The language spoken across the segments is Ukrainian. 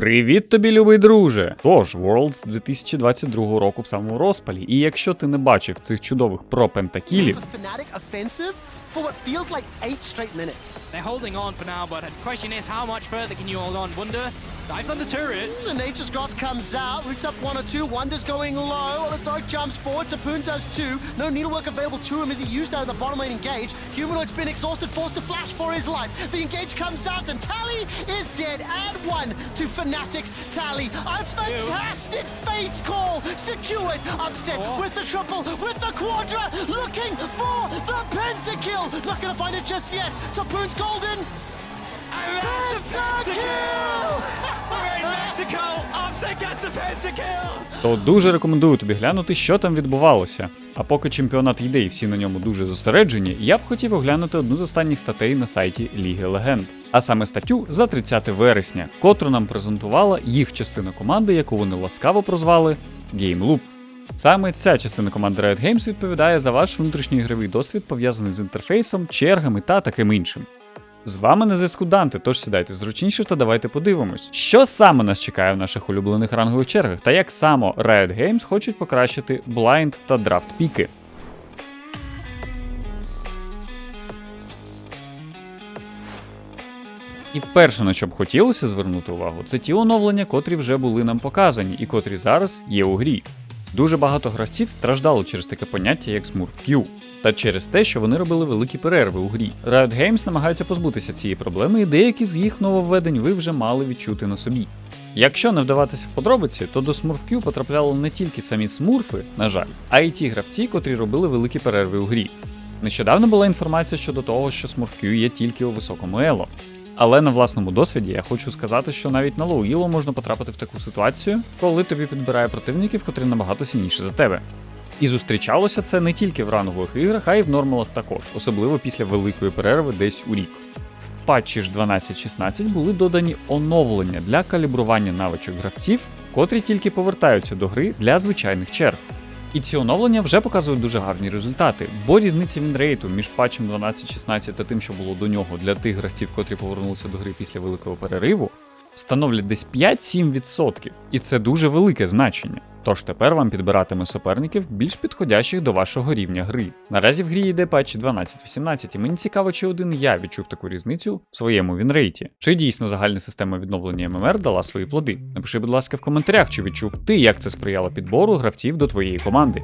Привіт тобі, любий друже! Тож, Worlds 2022 року в самому розпалі. І якщо ти не бачив цих чудових про пентакілів, like eight straight minutes. They're holding on for now, but the question is how much further can you hold on? Wunder dives on the turret. The Nature's Cross comes out, roots up one or two, Wonder's going low, while the Dark jumps forward, Tapoon does too. No needlework available to him as he used out of the bottom lane engage. Humanoid's been exhausted, forced to flash for his life. The engage comes out and Tally is dead. Add one to Fanatics. Tally. A fantastic Fates call, secured, upset oh. with the triple, with the quadra, looking for the pentakill. Not gonna find it just yet. Tapoon's golden. Pentakill! То дуже рекомендую тобі глянути, що там відбувалося. А поки чемпіонат йде і всі на ньому дуже зосереджені, я б хотів оглянути одну з останніх статей на сайті Ліги Легенд. А саме статтю за 30 вересня, котру нам презентувала їх частина команди, яку вони ласкаво прозвали Game. Саме ця частина команди Riot Games відповідає за ваш внутрішній ігровий досвід, пов'язаний з інтерфейсом, чергами та таким іншим. З вами на зв'язку Данте, тож сідайте зручніше та давайте подивимось, що саме нас чекає в наших улюблених рангових чергах, та як само Riot Games хочуть покращити блайнд та драфт піки. І перше, на що б хотілося звернути увагу, це ті оновлення, котрі вже були нам показані і котрі зараз є у грі. Дуже багато гравців страждало через таке поняття, як Q, та через те, що вони робили великі перерви у грі. Riot Games намагаються позбутися цієї проблеми, і деякі з їх нововведень ви вже мали відчути на собі. Якщо не вдаватися в подробиці, то до Q потрапляли не тільки самі смурфи, на жаль, а й ті гравці, котрі робили великі перерви у грі. Нещодавно була інформація щодо того, що Q є тільки у високому ело. Але на власному досвіді я хочу сказати, що навіть на лоу Іло можна потрапити в таку ситуацію, коли тобі підбирає противників, котрі набагато сильніші за тебе. І зустрічалося це не тільки в рангових іграх, а й в нормалах також, особливо після великої перерви десь у рік. В патчі ж 12.16 були додані оновлення для калібрування навичок гравців, котрі тільки повертаються до гри для звичайних черг. І ці оновлення вже показують дуже гарні результати, бо різниця вінрейту між патчем 12.16 та тим, що було до нього для тих гравців, котрі повернулися до гри після великого перериву, становлять десь 5-7%. І це дуже велике значення. Тож тепер вам підбиратиме суперників більш підходящих до вашого рівня гри. Наразі в грі йде патч 12.18, і мені цікаво, чи один я відчув таку різницю в своєму вінрейті. Чи дійсно загальна система відновлення ММР дала свої плоди? Напиши, будь ласка, в коментарях, чи відчув ти, як це сприяло підбору гравців до твоєї команди.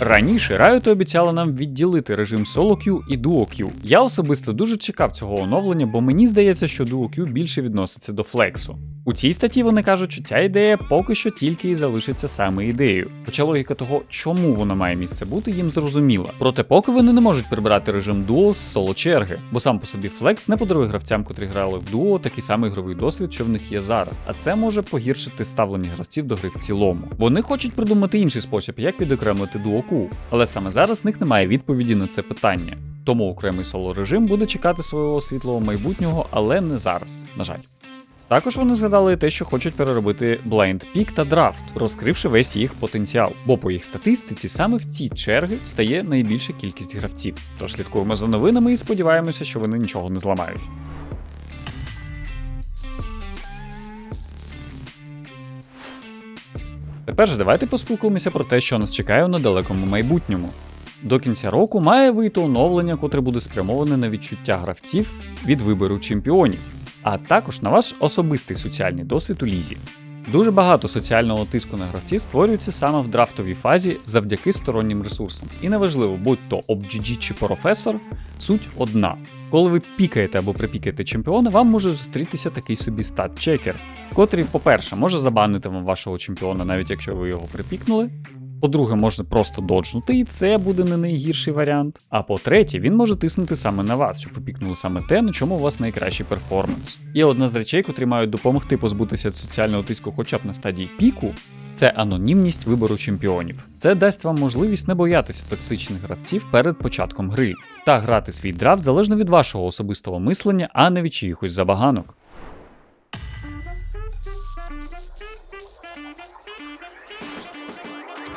Раніше Riot обіцяла нам відділити режим Solo Queue і Duo Queue. Я особисто дуже чекав цього оновлення, бо мені здається, що Duo Queue більше відноситься до флексу. У цій статті вони кажуть, що ця ідея поки що тільки і залишиться саме ідеєю. Хоча логіка того, чому вона має місце бути, їм зрозуміла. Проте поки вони не можуть прибирати режим Duo з соло черги, бо сам по собі флекс не подарує гравцям, котрі грали в Duo, такий самий ігровий досвід, що в них є зараз. А це може погіршити ставлення гравців до гри в цілому. Вони хочуть придумати інший спосіб, як відокремити Duo Q, але саме зараз в них немає відповіді на це питання. Тому окремий соло режим буде чекати свого світлого майбутнього, але не зараз, на жаль. Також вони згадали те, що хочуть переробити Blind Peak та Draft, розкривши весь їх потенціал, бо по їх статистиці саме в ці черги стає найбільша кількість гравців. Тож слідкуємо за новинами і сподіваємося, що вони нічого не зламають. Тепер же давайте поспілкуємося про те, що нас чекає у недалекому майбутньому. До кінця року має вийти оновлення, котре буде спрямоване на відчуття гравців від вибору чемпіонів, а також на ваш особистий соціальний досвід у лізі. Дуже багато соціального тиску на гравців створюється саме в драфтовій фазі завдяки стороннім ресурсам. І неважливо, будь то OBGG чи професор, суть одна. Коли ви пікаєте або припікаєте чемпіона, вам може зустрітися такий собі стат-чекер, котрий, по-перше, може забанити вам вашого чемпіона, навіть якщо ви його припікнули. По-друге, можна просто доджнути, і це буде не найгірший варіант. А по-третє, він може тиснути саме на вас, щоб ви пікнули саме те, на чому у вас найкращий перформанс. І одна з речей, котрі мають допомогти позбутися соціального тиску хоча б на стадії піку, це анонімність вибору чемпіонів. Це дасть вам можливість не боятися токсичних гравців перед початком гри та грати свій драфт залежно від вашого особистого мислення, а не від чиїхось забаганок.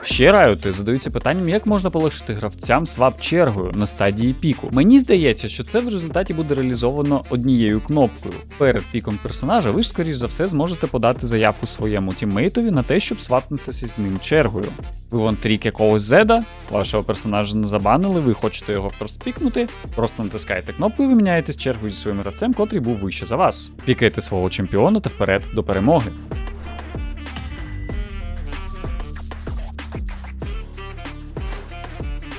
Ще райоти задаються питанням, як можна полегшити гравцям свап чергою на стадії піку. Мені здається, що це в результаті буде реалізовано однією кнопкою. Перед піком персонажа ви ж, скоріш за все, зможете подати заявку своєму тіммейтові на те, щоб свапнутися з ним чергою. Ви вон трік якогось зеда, вашого персонажа не забанили, ви хочете його ферстпікнути, просто натискаєте кнопку і ви міняєтесь чергою зі своїм гравцем, котрий був вище за вас. Пікаєте свого чемпіона та вперед до перемоги.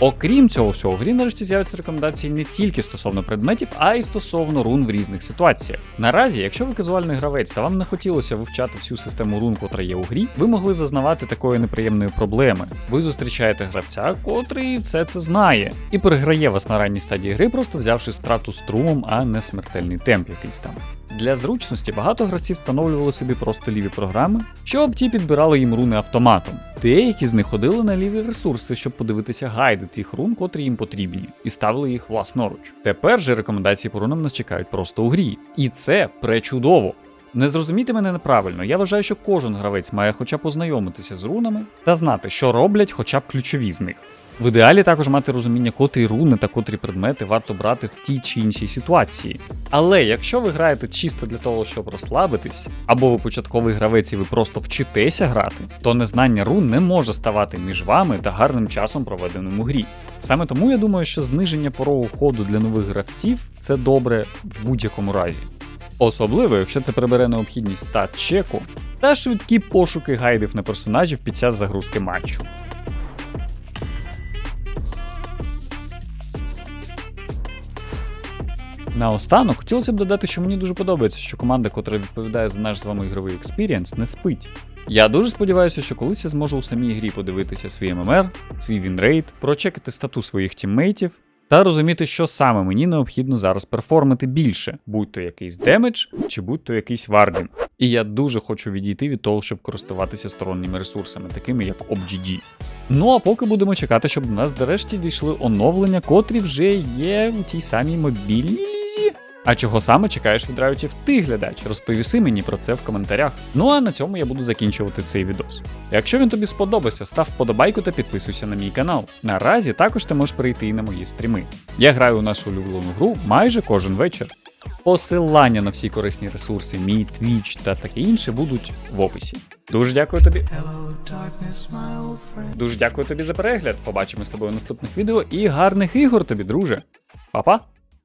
Окрім цього всього, в грі нарешті з'являться рекомендації не тільки стосовно предметів, а й стосовно рун в різних ситуаціях. Наразі, якщо ви казуальний гравець та вам не хотілося вивчати всю систему рун, котра є у грі, ви могли зазнавати такої неприємної проблеми. Ви зустрічаєте гравця, котрий все це знає, і переграє вас на ранній стадії гри, просто взявши страту струмом, а не смертельний темп якийсь там. Для зручності багато гравців встановлювали собі просто ліві програми, щоб ті підбирали їм руни автоматом. Деякі з них ходили на ліві ресурси, щоб подивитися гайди тих рун, котрі їм потрібні, і ставили їх власноруч. Тепер же рекомендації по рунам нас чекають просто у грі. І це пречудово. Не зрозумійте мене неправильно, я вважаю, що кожен гравець має хоча б познайомитися з рунами та знати, що роблять хоча б ключові з них. В ідеалі також мати розуміння, котрі руни та котрі предмети варто брати в тій чи іншій ситуації. Але якщо ви граєте чисто для того, щоб розслабитись, або ви початковий гравець і ви просто вчитеся грати, то незнання рун не може ставати між вами та гарним часом проведеним у грі. Саме тому я думаю, що зниження порогу ходу для нових гравців це добре в будь-якому разі. Особливо, якщо це прибере необхідність стат чеку та швидкі пошуки гайдів на персонажів під час загрузки матчу. Наостанок хотілося б додати, що мені дуже подобається, що команда, котра відповідає за наш з вами ігровий експірієнс, не спить. Я дуже сподіваюся, що колись я зможу у самій грі подивитися свій ММР, свій вінрейт, прочекати стату своїх тіммейтів та розуміти, що саме мені необхідно зараз перформити більше, будь то якийсь демедж чи будь то якийсь вардінг. І я дуже хочу відійти від того, щоб користуватися сторонніми ресурсами, такими як OBGD. Ну а поки будемо чекати, щоб до нас нарешті дійшли оновлення, котрі вже є у тій самій мобільній. А чого саме чекаєш від раютів ти, глядач? Розповіси мені про це в коментарях. Ну а на цьому я буду закінчувати цей відос. Якщо він тобі сподобався, став вподобайку та підписуйся на мій канал. Наразі також ти можеш прийти і на мої стріми. Я граю у нашу улюблену гру майже кожен вечір. Посилання на всі корисні ресурси, мій твіч та таке інше будуть в описі. Дуже дякую тобі. Дуже дякую тобі за перегляд. Побачимось з тобою в наступних відео і гарних ігор тобі, друже. Па-па!